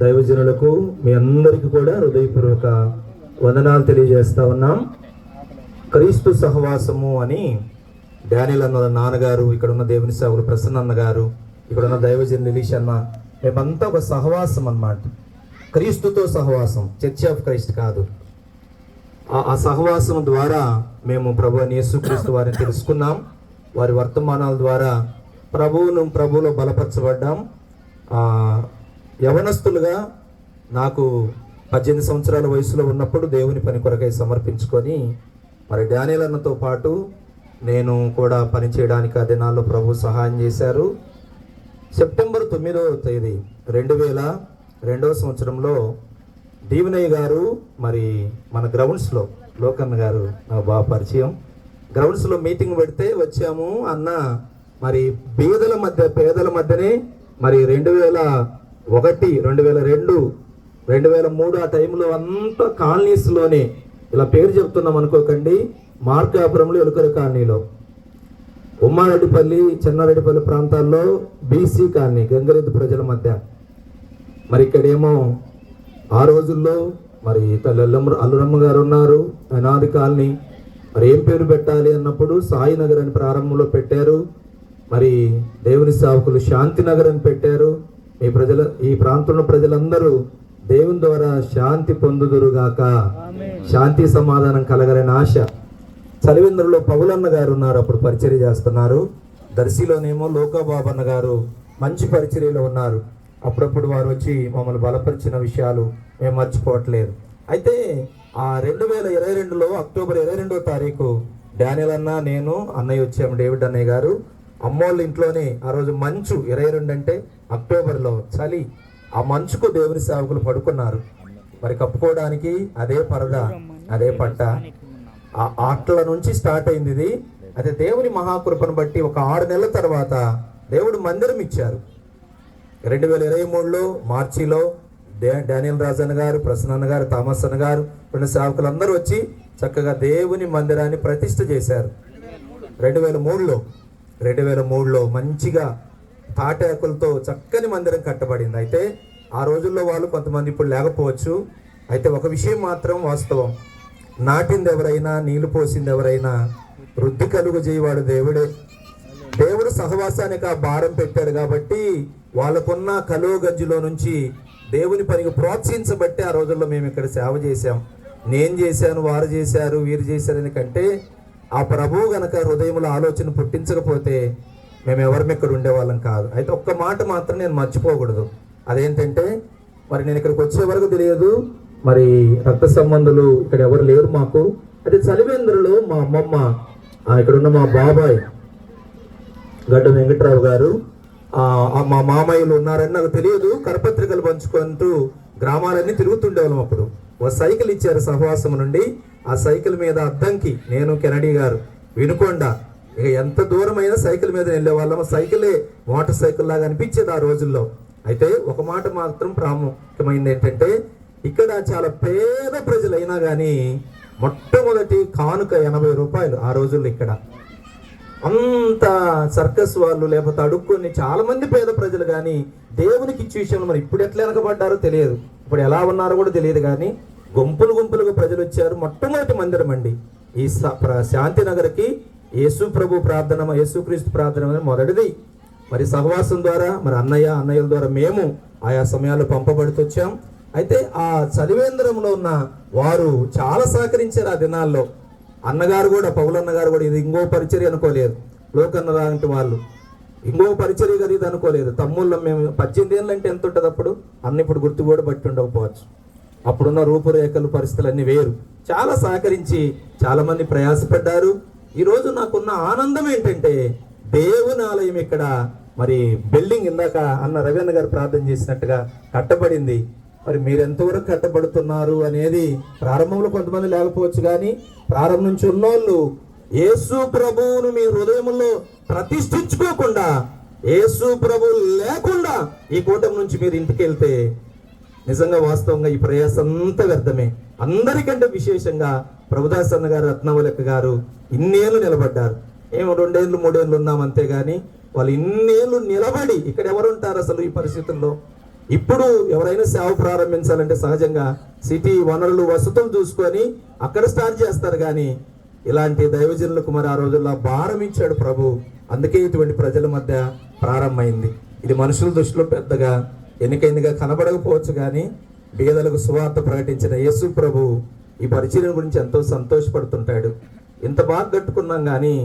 దైవజనులకు మీ అందరికీ కూడా హృదయపూర్వక వందనాలు తెలియజేస్తా ఉన్నాం. క్రీస్తు సహవాసము అని డానియల్ అన్న నాన్నగారు ఇక్కడ ఉన్న దేవుని సేవకులు ప్రసన్న అన్న గారు ఇక్కడ ఉన్న దైవజన్ నిలీష్ అన్న మేమంతా ఒక సహవాసం అన్నమాట. క్రీస్తుతో సహవాసం చర్చ్ ఆఫ్ క్రైస్ట్ కాదు. ఆ సహవాసం ద్వారా మేము ప్రభు యేసుక్రీస్తు వారిని తెలుసుకున్నాం. వారి వర్తమానాల ద్వారా ప్రభువును ప్రభువులో బలపరచబడ్డాం. యవనస్తులుగా నాకు పద్దెనిమిది సంవత్సరాల వయసులో ఉన్నప్పుడు దేవుని పని కొరకై సమర్పించుకొని మరి డానియల్ అన్నతో పాటు నేను కూడా పనిచేయడానికి ఆ దినాల్లో ప్రభు సహాయం చేశారు. సెప్టెంబర్ తొమ్మిదవ తేదీ రెండు వేల రెండవ సంవత్సరంలో దీవనయ్య గారు మరి మన గ్రౌండ్స్లో లోకన్న గారు నాకు బాగా పరిచయం. గ్రౌండ్స్లో మీటింగ్ పెడితే వచ్చాము. అన్న మరి బీదల మధ్య పేదల మధ్యనే మరి రెండు వేల ఒకటి రెండు వేల రెండు రెండు వేల మూడు ఆ టైంలో అంతా కాలనీస్లోనే ఇలా పేరు చెప్తున్నాం అనుకోకండి. మార్కాపురంలో ఎలుకర కాలనీలో ఉమ్మారెడ్డిపల్లి చెన్నారెడ్డిపల్లి ప్రాంతాల్లో బీసీ కాలనీ గంగరెద్దు ప్రజల మధ్య. మరి ఇక్కడేమో ఆ రోజుల్లో మరి తల్లి అల్లురమ్మ గారు ఉన్నారు అనాది కాలనీ. మరి ఏం పేరు పెట్టాలి అన్నప్పుడు సాయి నగర్ అని ప్రారంభంలో పెట్టారు. మరి దేవుని సావుకులు శాంతి నగర్ అని పెట్టారు. ఈ ప్రజల ఈ ప్రాంతంలో ప్రజలందరూ దేవుని ద్వారా శాంతి పొందుదురుగాక. శాంతి సమాధానం కలగలని ఆశ. చలివేంద్రలో పౌలన్న గారు ఉన్నారు అప్పుడు పరిచర్య చేస్తున్నారు. దర్శిలోనేమో లోకాబాబు అన్న గారు మంచి పరిచర్యలో ఉన్నారు. అప్పుడప్పుడు వారు వచ్చి మమ్మల్ని బలపరిచిన విషయాలు మేము మర్చిపోవట్లేదు. అయితే ఆ రెండు వేల ఇరవై రెండులో అక్టోబర్ ఇరవై రెండో తారీఖు డానియల్ అన్న నేను అన్నయ్య వచ్చాము డేవిడ్ అన్నయ్య గారు. అమ్మోళ్ళ ఇంట్లోనే ఆ రోజు మంచు ఇరవై రెండు అంటే అక్టోబర్లో చలి ఆ మంచుకు దేవుని సేవకులు పడుకున్నారు. మరి కప్పుకోవడానికి అదే పరద అదే పట్ట. ఆ ఆటల నుంచి స్టార్ట్ అయింది ఇది. అయితే దేవుని మహాకృపను బట్టి ఒక ఆరు నెలల తర్వాత దేవుడు మందిరం ఇచ్చారు. రెండు వేల ఇరవై మూడులో మార్చిలో డానియల్ రాజన్ గారు ప్రసన్న గారు థామస్ అన్న గారు రెండు సేవకులు అందరూ వచ్చి చక్కగా దేవుని మందిరాన్ని ప్రతిష్ఠ చేశారు. రెండు వేల మూడులో రెండు వేల మూడులో మంచిగా తాటాకులతో చక్కని మందిరం కట్టబడింది. అయితే ఆ రోజుల్లో వాళ్ళు కొంతమంది ఇప్పుడు లేకపోవచ్చు. అయితే ఒక విషయం మాత్రం వాస్తవం. నాటింది ఎవరైనా నీళ్ళు పోసింది ఎవరైనా వృద్ధి కలుగు చేయవాడు దేవుడే. దేవుడు సహవాసానికి ఆ భారం పెట్టాడు కాబట్టి వాళ్ళకున్న కలువ గజ్జులో నుంచి దేవుని పనికి ప్రోత్సహించబట్టి ఆ రోజుల్లో మేము ఇక్కడ సేవ చేశాం. నేను చేశాను వారు చేశారు వీరు చేశారని కంటే ఆ ప్రభువు గనక హృదయంలో ఆలోచన పుట్టించకపోతే మేము ఎవరిని ఇక్కడ ఉండేవాళ్ళం కాదు. అయితే ఒక్క మాట మాత్రం నేను మర్చిపోకూడదు. అదేంటంటే మరి నేను ఇక్కడికి వచ్చే వరకు తెలియదు. మరి రక్త సంబంధులు ఇక్కడ ఎవరు లేరు మాకు. అయితే చలివేంద్రలో మా అమ్మమ్మ ఇక్కడ ఉన్న మా బాబాయ్ గడ్డ వెంకట్రావు గారు మా మామయ్యలు ఉన్నారని నాకు తెలియదు. కరపత్రికలు పంచుకుంటూ గ్రామాలన్నీ తిరుగుతుండేవాళ్ళం అప్పుడు. ఒక సైకిల్ ఇచ్చారు సహవాసం నుండి. ఆ సైకిల్ మీద అద్దంకి నేను కెనడీ గారు వినుకొండ ఇక ఎంత దూరమైనా సైకిల్ మీద వెళ్ళే వాళ్ళం సైకిలే మోటార్ సైకిల్ లాగా అనిపించేది ఆ రోజుల్లో. అయితే ఒక మాట మాత్రం ప్రాముఖ్యమైంది ఏంటంటే ఇక్కడ చాలా పేద ప్రజలైనా కానీ మొట్టమొదటి కానుక ఎనభై రూపాయలు ఆ రోజుల్లో ఇక్కడ. అంత సర్కస్ వాళ్ళు లేకపోతే అడుక్కొని చాలా మంది పేద ప్రజలు కానీ దేవునికి ఇచ్చే విషయంలో మరి ఇప్పుడు ఎట్లా వెనకబడ్డారో తెలియదు. ఇప్పుడు ఎలా ఉన్నారో కూడా తెలియదు కానీ గుంపులు గుంపులుగా ప్రజలు వచ్చారు. మొట్టమొదటి మందిరం అండి. ఈ స- శాంతి నగర్కి యేసు ప్రభు ప్రార్థన యేసుక్రీస్తు ప్రార్థన అనేది మొదటిది. మరి సహవాసం ద్వారా మరి అన్నయ్య అన్నయ్యల ద్వారా మేము ఆయా సమయాల్లో పంపబడుతొచ్చాం అయితే ఆ చలివేంద్రంలో ఉన్న వారు చాలా సహకరించారు ఆ దినాల్లో. అన్నగారు కూడా పౌలన్న గారు కూడా ఇది ఇంకో పరిచర్య అనుకోలేదు. లోకన్న లాంటి వాళ్ళు. ఇంకో పరిచర్య కదా ఇది అనుకోలేదు. తమ్ముళ్ళం మేము పద్దెనిమిది ఏళ్ళు అంటే ఎంత ఉంటుంది అప్పుడు? అన్న ఇప్పుడు గుర్తు కూడా బట్టి ఉండకపోవచ్చు. అప్పుడున్న రూపురేఖలు పరిస్థితులు అన్నీ వేరు. చాలా సహకరించి చాలామంది ప్రయాసపడ్డారు. ఈరోజు నాకున్న ఆనందం ఏంటంటే దేవుని ఆలయం ఇక్కడ మరి బిల్డింగ్ ఇందాక అన్న రవీంద్ర గారు ప్రార్థన చేసినట్టుగా కట్టబడింది. మరి మీరు ఎంతవరకు కట్టబడుతున్నారు అనేది ప్రారంభంలో కొంతమంది లేకపోవచ్చు కానీ ప్రారంభం నుంచి ఉన్నోళ్ళు యేసు ప్రభువును మీ హృదయంలో ప్రతిష్ఠించుకోకుండా యేసు ప్రభు లేకుండా ఈ కూటమి నుంచి మీరు ఇంటికి వెళ్తే నిజంగా వాస్తవంగా ఈ ప్రయాసం అంతా వ్యర్థమే. అందరికంటే విశేషంగా ప్రభుదాస్ అన్న గారు రత్నవలెక్క గారు ఇన్నేళ్ళు నిలబడ్డారు. ఏమో రెండేళ్ళు మూడేళ్ళు ఉన్నాం అంతేగాని వాళ్ళు ఇన్నేళ్ళు నిలబడి ఇక్కడ ఎవరు ఉంటారు అసలు ఈ పరిస్థితుల్లో? ఇప్పుడు ఎవరైనా సేవ ప్రారంభించాలంటే సహజంగా సిటీ వనరులు వసతులు చూసుకొని అక్కడ స్టార్ట్ చేస్తారు కానీ ఇలాంటి దైవజనులకు మరి ఆ రోజుల్లో భారం ఇచ్చాడు ప్రభు. అందుకే ఇటువంటి ప్రజల మధ్య ప్రారంభమైంది. ఇది మనుషుల దృష్టిలో పెద్దగా ఎన్నికైందిగా కనబడకపోవచ్చు కానీ బీదలకు సువార్త ప్రకటించిన యేసు ప్రభు ఈ పరిచయం గురించి ఎంతో సంతోషపడుతుంటాడు. ఇంత బాగా కట్టుకున్నాం కానీ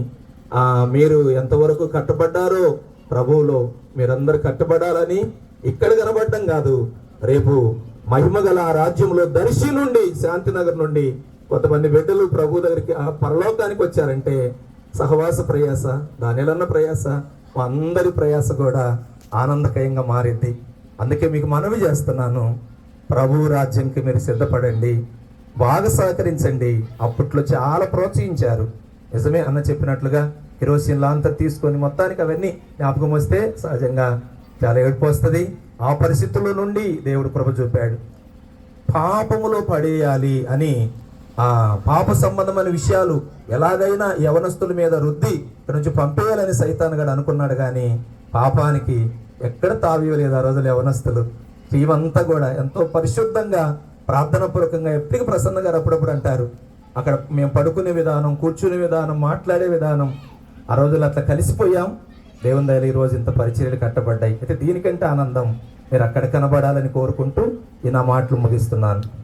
మీరు ఎంతవరకు కట్టబడ్డారో ప్రభువులో మీరందరూ కట్టబడాలని ఇక్కడ కనబడడం కాదు. రేపు మహిమ గల ఆ రాజ్యంలో దర్శి నుండి శాంతినగర్ నుండి కొంతమంది బిడ్డలు ప్రభు దగ్గరికి ఆ పరలోకానికి వచ్చారంటే సహవాస ప్రయాస దానిలన్న ప్రయాస మా అందరి ప్రయాస కూడా ఆనందకయంగా మారింది. అందుకే మీకు మనవి చేస్తున్నాను. ప్రభు రాజ్యంకి మీరు సిద్ధపడండి. బాగా సహకరించండి. అప్పట్లో చాలా ప్రోత్సహించారు. నిజమే అన్న చెప్పినట్లుగా కిరోసిన్లా అంతా తీసుకొని మొత్తానికి అవన్నీ జ్ఞాపకం వస్తే సహజంగా చాలా ఏడుపు వస్తుంది. ఆ పరిస్థితుల నుండి దేవుడు కృప చూపాడు. పాపములో పడేయాలి అని ఆ పాప సంబంధమైన విషయాలు ఎలాగైనా యవనస్తుల మీద రుద్ది ఇక్కడ నుంచి పంపేయాలని సైతాన్ గడు అనుకున్నాడు కానీ పాపానికి ఎక్కడ తావియలేదు ఆ రోజులు యవనస్తులు. ఇవంతా కూడా ఎంతో పరిశుద్ధంగా ప్రార్థన పూర్వకంగా ఎప్పటికీ ప్రసన్న గారు అప్పుడప్పుడు అంటారు. అక్కడ మేము పడుకునే విధానం కూర్చునే విధానం మాట్లాడే విధానం ఆ రోజులు అట్లా కలిసిపోయాం. దేవుని దయలు ఈ రోజు ఇంత పరిచర్యలు కట్టబడ్డాయి. అయితే దీనికంటే ఆనందం మీరు అక్కడ కనబడాలని కోరుకుంటూ ఈ నా మాటలు ముగిస్తున్నాను.